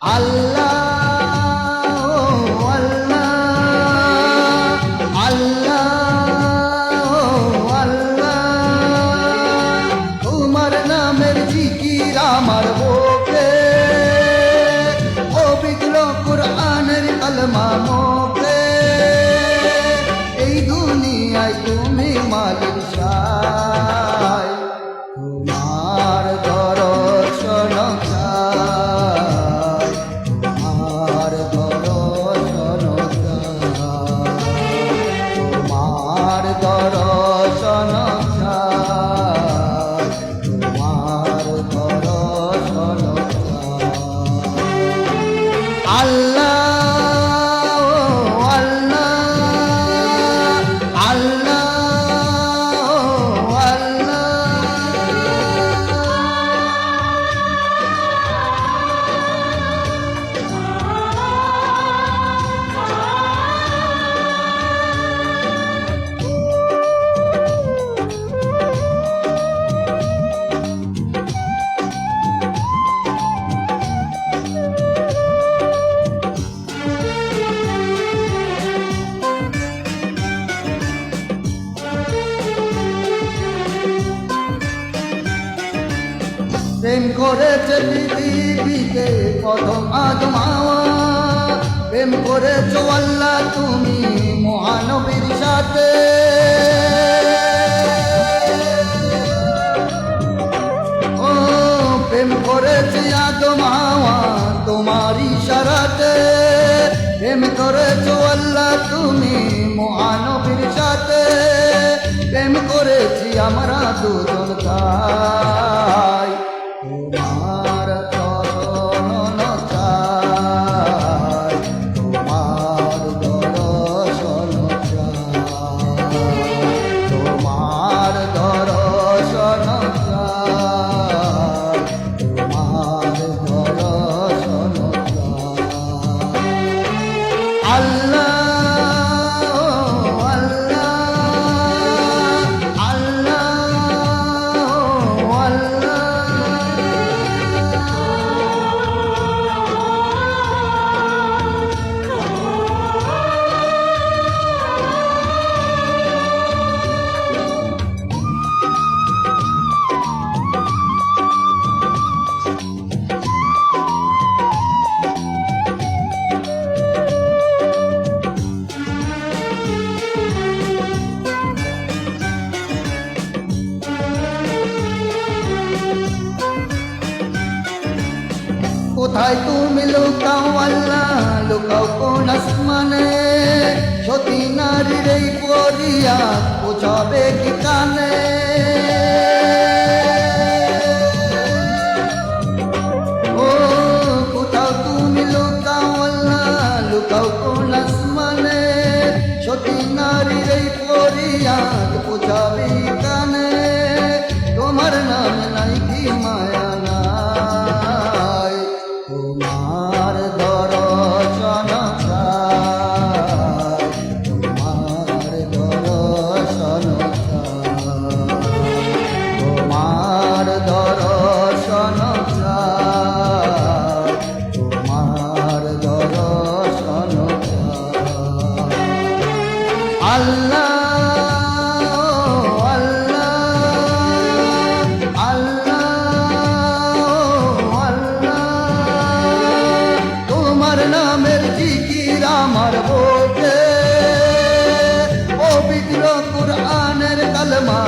আল্লাহ আল্লাহ আল্লাহ আল্লাহ তোমার নামের জিকির আমার বুকে পবিত্র কোরআনের কলমা প্রেম করেছে পৃথিবীতে প্রথম আদম প্রেম করেছ আল্লাহ, তুমি মহানবীর সাথে। ও, প্রেম করেছে আদম হাওয়া তোমার ইশারাতে প্রেম করেছ আল্লাহ, তুমি মহানবীর সাথে। প্রেম করেছি আমরা দুজন তাই। কোথায় তুমি লুকাও আল্লাহ, লুকাও কোন আসমানে। সতী নারীর এই পরিয়া বোঝাবে কি কানে? ও কানে? তোমার নাম নাই কি মায়া আমার বোঝে পবিত্র কুরআনের কলমা